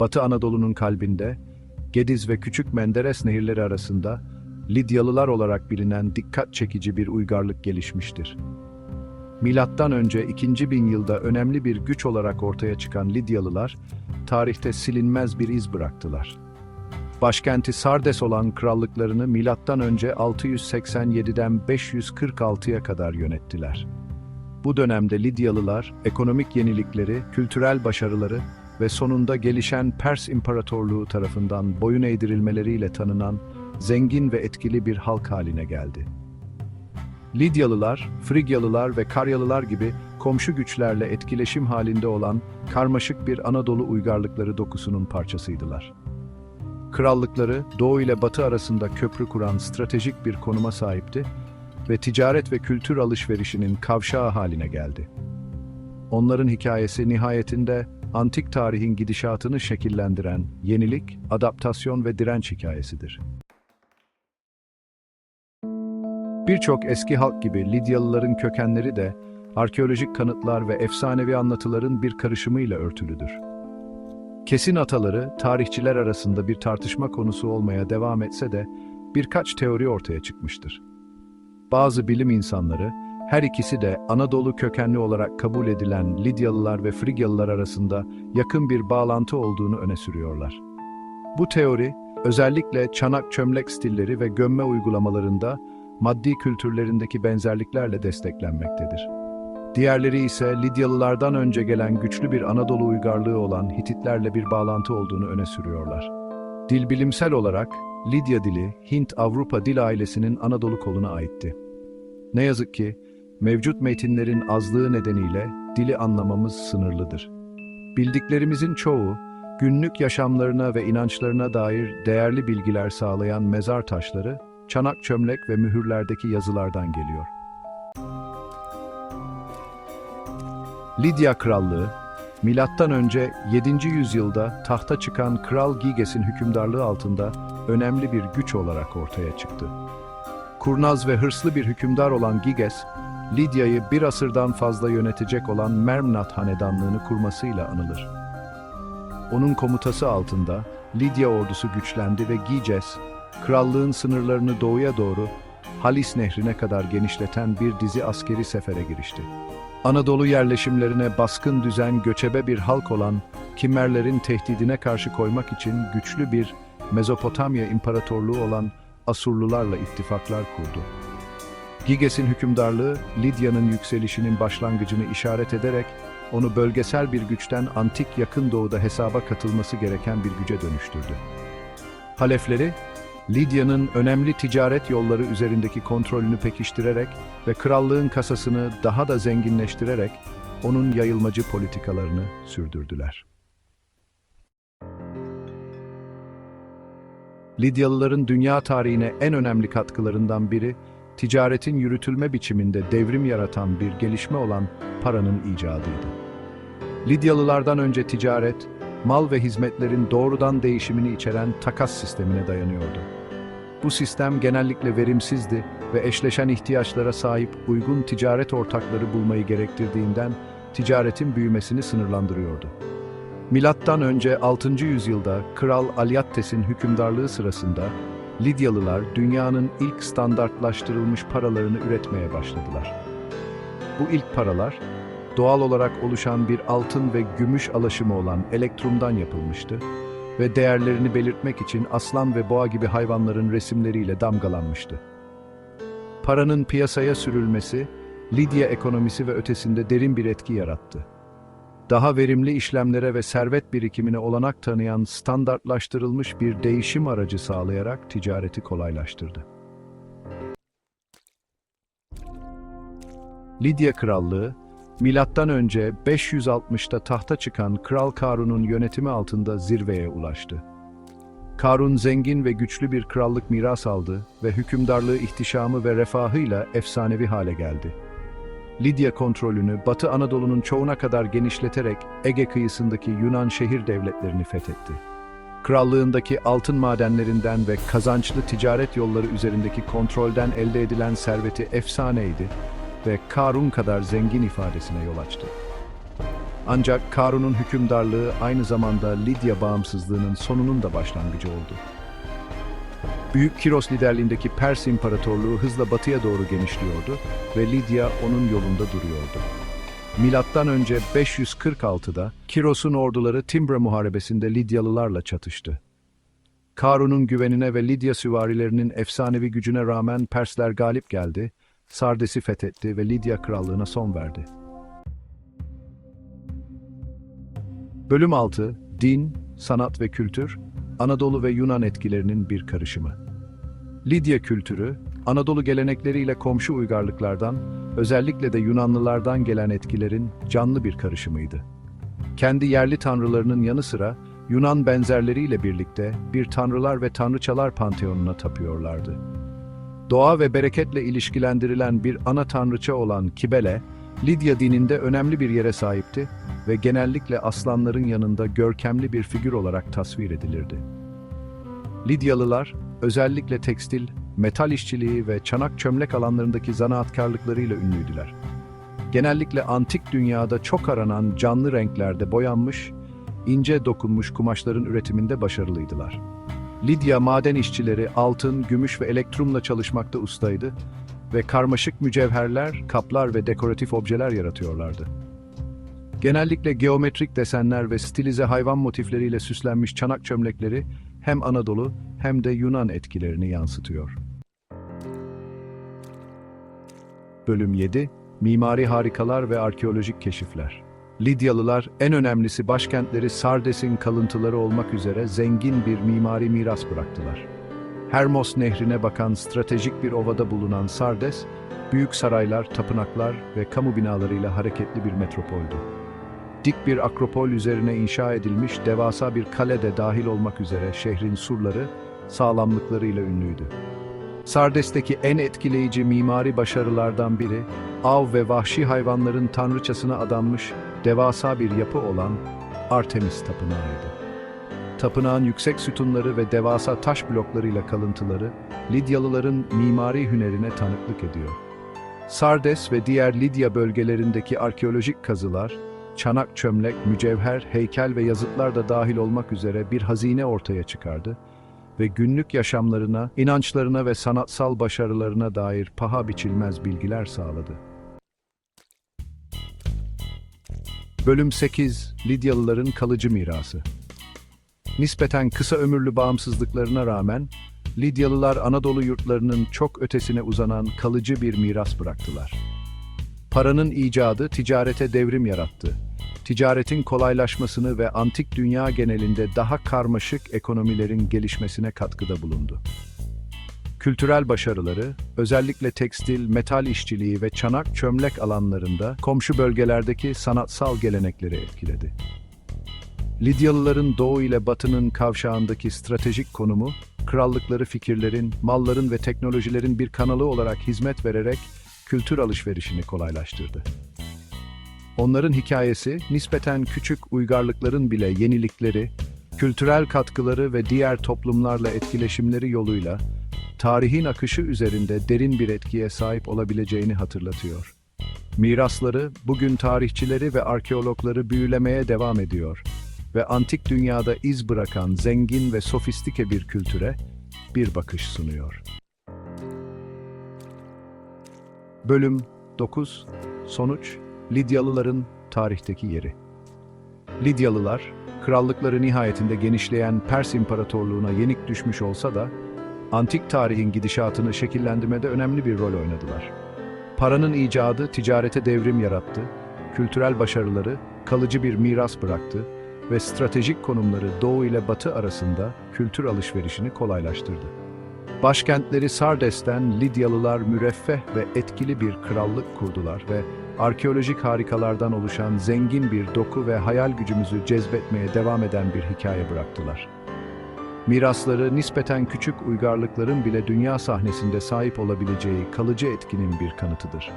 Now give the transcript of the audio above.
Batı Anadolu'nun kalbinde, Gediz ve Küçük Menderes nehirleri arasında Lidyalılar olarak bilinen dikkat çekici bir uygarlık gelişmiştir. Milattan önce 2000 yılda önemli bir güç olarak ortaya çıkan Lidyalılar, tarihte silinmez bir iz bıraktılar. Başkenti Sardes olan krallıklarını milattan önce 687'den 546'ya kadar yönettiler. Bu dönemde Lidyalılar, ekonomik yenilikleri, kültürel başarıları ve sonunda gelişen Pers İmparatorluğu tarafından boyun eğdirilmeleriyle tanınan zengin ve etkili bir halk haline geldi. Lidyalılar, Frigyalılar ve Karyalılar gibi komşu güçlerle etkileşim halinde olan karmaşık bir Anadolu uygarlıkları dokusunun parçasıydılar. Krallıkları Doğu ile Batı arasında köprü kuran stratejik bir konuma sahipti ve ticaret ve kültür alışverişinin kavşağı haline geldi. Onların hikayesi nihayetinde antik tarihin gidişatını şekillendiren yenilik, adaptasyon ve direnç hikayesidir. Birçok eski halk gibi Lidyalıların kökenleri de arkeolojik kanıtlar ve efsanevi anlatıların bir karışımıyla örtülüdür. Kesin ataları tarihçiler arasında bir tartışma konusu olmaya devam etse de birkaç teori ortaya çıkmıştır. Bazı bilim insanları her ikisi de Anadolu kökenli olarak kabul edilen Lidyalılar ve Frigyalılar arasında yakın bir bağlantı olduğunu öne sürüyorlar. Bu teori özellikle çanak çömlek stilleri ve gömme uygulamalarında maddi kültürlerindeki benzerliklerle desteklenmektedir. Diğerleri ise Lidyalılardan önce gelen güçlü bir Anadolu uygarlığı olan Hititlerle bir bağlantı olduğunu öne sürüyorlar. Dil bilimsel olarak Lidya dili Hint-Avrupa dil ailesinin Anadolu koluna aitti. Ne yazık ki mevcut metinlerin azlığı nedeniyle dili anlamamız sınırlıdır. Bildiklerimizin çoğu günlük yaşamlarına ve inançlarına dair değerli bilgiler sağlayan mezar taşları, çanak çömlek ve mühürlerdeki yazılardan geliyor. Lidya Krallığı, milattan önce 7. yüzyılda tahta çıkan Kral Giges'in hükümdarlığı altında önemli bir güç olarak ortaya çıktı. Kurnaz ve hırslı bir hükümdar olan Giges, Lidya'yı bir asırdan fazla yönetecek olan Mermnat hanedanlığını kurmasıyla anılır. Onun komutası altında Lidya ordusu güçlendi ve Giges, krallığın sınırlarını doğuya doğru Halis nehrine kadar genişleten bir dizi askeri sefere girişti. Anadolu yerleşimlerine baskın düzen göçebe bir halk olan Kimmerlerin tehdidine karşı koymak için güçlü bir Mezopotamya İmparatorluğu olan Asurlularla ittifaklar kurdu. Giges'in hükümdarlığı Lidya'nın yükselişinin başlangıcını işaret ederek onu bölgesel bir güçten antik yakın doğuda hesaba katılması gereken bir güce dönüştürdü. Halefleri, Lidya'nın önemli ticaret yolları üzerindeki kontrolünü pekiştirerek ve krallığın kasasını daha da zenginleştirerek onun yayılmacı politikalarını sürdürdüler. Lidyalıların dünya tarihine en önemli katkılarından biri, ticaretin yürütülme biçiminde devrim yaratan bir gelişme olan paranın icadıydı. Lidyalılardan önce ticaret, mal ve hizmetlerin doğrudan değişimini içeren takas sistemine dayanıyordu. Bu sistem genellikle verimsizdi ve eşleşen ihtiyaçlara sahip uygun ticaret ortakları bulmayı gerektirdiğinden ticaretin büyümesini sınırlandırıyordu. Milattan önce 6. yüzyılda Kral Alyattes'in hükümdarlığı sırasında Lidyalılar dünyanın ilk standartlaştırılmış paralarını üretmeye başladılar. Bu ilk paralar doğal olarak oluşan bir altın ve gümüş alaşımı olan elektrumdan yapılmıştı ve değerlerini belirtmek için aslan ve boğa gibi hayvanların resimleriyle damgalanmıştı. Paranın piyasaya sürülmesi, Lidya ekonomisi ve ötesinde derin bir etki yarattı. Daha verimli işlemlere ve servet birikimine olanak tanıyan standartlaştırılmış bir değişim aracı sağlayarak ticareti kolaylaştırdı. Lidya Krallığı, Milattan önce 560'ta tahta çıkan Kral Karun'un yönetimi altında zirveye ulaştı. Karun zengin ve güçlü bir krallık miras aldı ve hükümdarlığı ihtişamı ve refahıyla efsanevi hale geldi. Lidya kontrolünü Batı Anadolu'nun çoğuna kadar genişleterek Ege kıyısındaki Yunan şehir devletlerini fethetti. Krallığındaki altın madenlerinden ve kazançlı ticaret yolları üzerindeki kontrolden elde edilen serveti efsaneydi ve Karun kadar zengin ifadesine yol açtı. Ancak Karun'un hükümdarlığı aynı zamanda Lidya bağımsızlığının sonunun da başlangıcı oldu. Büyük Kiros liderliğindeki Pers İmparatorluğu hızla batıya doğru genişliyordu ve Lidya onun yolunda duruyordu. Milattan önce 546'da Kiros'un orduları Timbra Muharebesi'nde Lidyalılarla çatıştı. Karun'un güvenine ve Lidya süvarilerinin efsanevi gücüne rağmen Persler galip geldi, Sardes'i fethetti ve Lidya krallığına son verdi. Bölüm 6 Din, Sanat ve Kültür, Anadolu ve Yunan etkilerinin bir karışımı. Lidya kültürü, Anadolu gelenekleriyle komşu uygarlıklardan, özellikle de Yunanlılardan gelen etkilerin canlı bir karışımıydı. Kendi yerli tanrılarının yanı sıra Yunan benzerleriyle birlikte bir tanrılar ve tanrıçalar panteonuna tapıyorlardı. Doğa ve bereketle ilişkilendirilen bir ana tanrıça olan Kibele, Lidya dininde önemli bir yere sahipti ve genellikle aslanların yanında görkemli bir figür olarak tasvir edilirdi. Lidyalılar, özellikle tekstil, metal işçiliği ve çanak çömlek alanlarındaki zanaatkarlıklarıyla ünlüydüler. Genellikle antik dünyada çok aranan canlı renklerde boyanmış, ince dokunmuş kumaşların üretiminde başarılıydılar. Lidya maden işçileri altın, gümüş ve elektrumla çalışmakta ustaydı ve karmaşık mücevherler, kaplar ve dekoratif objeler yaratıyorlardı. Genellikle geometrik desenler ve stilize hayvan motifleriyle süslenmiş çanak çömlekleri hem Anadolu hem de Yunan etkilerini yansıtıyor. Bölüm 7 Mimari harikalar ve arkeolojik keşifler. Lidyalılar en önemlisi başkentleri Sardes'in kalıntıları olmak üzere zengin bir mimari miras bıraktılar. Hermos nehrine bakan stratejik bir ovada bulunan Sardes, büyük saraylar, tapınaklar ve kamu binalarıyla hareketli bir metropoldü. Dik bir akropol üzerine inşa edilmiş devasa bir kale de dahil olmak üzere şehrin surları sağlamlıklarıyla ünlüydü. Sardes'teki en etkileyici mimari başarılardan biri, av ve vahşi hayvanların tanrıçasına adanmış devasa bir yapı olan Artemis Tapınağı'ydı. Tapınağın yüksek sütunları ve devasa taş bloklarıyla kalıntıları, Lidyalıların mimari hünerine tanıklık ediyor. Sardes ve diğer Lidya bölgelerindeki arkeolojik kazılar, çanak çömlek, mücevher, heykel ve yazıtlar da dahil olmak üzere bir hazine ortaya çıkardı ve günlük yaşamlarına, inançlarına ve sanatsal başarılarına dair paha biçilmez bilgiler sağladı. Bölüm 8 Lidyalıların kalıcı mirası Nispeten kısa ömürlü bağımsızlıklarına rağmen, Lidyalılar Anadolu yurtlarının çok ötesine uzanan kalıcı bir miras bıraktılar. Paranın icadı ticarete devrim yarattı. Ticaretin kolaylaşmasını ve antik dünya genelinde daha karmaşık ekonomilerin gelişmesine katkıda bulundu. Kültürel başarıları, özellikle tekstil, metal işçiliği ve çanak çömlek alanlarında komşu bölgelerdeki sanatsal gelenekleri etkiledi. Lidyalıların doğu ile batının kavşağındaki stratejik konumu, krallıkları fikirlerin, malların ve teknolojilerin bir kanalı olarak hizmet vererek kültür alışverişini kolaylaştırdı. Onların hikayesi, nispeten küçük uygarlıkların bile yenilikleri, kültürel katkıları ve diğer toplumlarla etkileşimleri yoluyla tarihin akışı üzerinde derin bir etkiye sahip olabileceğini hatırlatıyor. Mirasları, bugün tarihçileri ve arkeologları büyülemeye devam ediyor ve antik dünyada iz bırakan zengin ve sofistike bir kültüre bir bakış sunuyor. Bölüm 9 Sonuç Lidyalıların tarihteki yeri. Lidyalılar, krallıkları nihayetinde genişleyen Pers İmparatorluğu'na yenik düşmüş olsa da, antik tarihin gidişatını şekillendirmede önemli bir rol oynadılar. Paranın icadı ticarete devrim yarattı, kültürel başarıları kalıcı bir miras bıraktı ve stratejik konumları Doğu ile Batı arasında kültür alışverişini kolaylaştırdı. Başkentleri Sardes'ten Lidyalılar müreffeh ve etkili bir krallık kurdular ve arkeolojik harikalardan oluşan zengin bir doku ve hayal gücümüzü cezbetmeye devam eden bir hikaye bıraktılar. Mirasları nispeten küçük uygarlıkların bile dünya sahnesinde sahip olabileceği kalıcı etkinin bir kanıtıdır.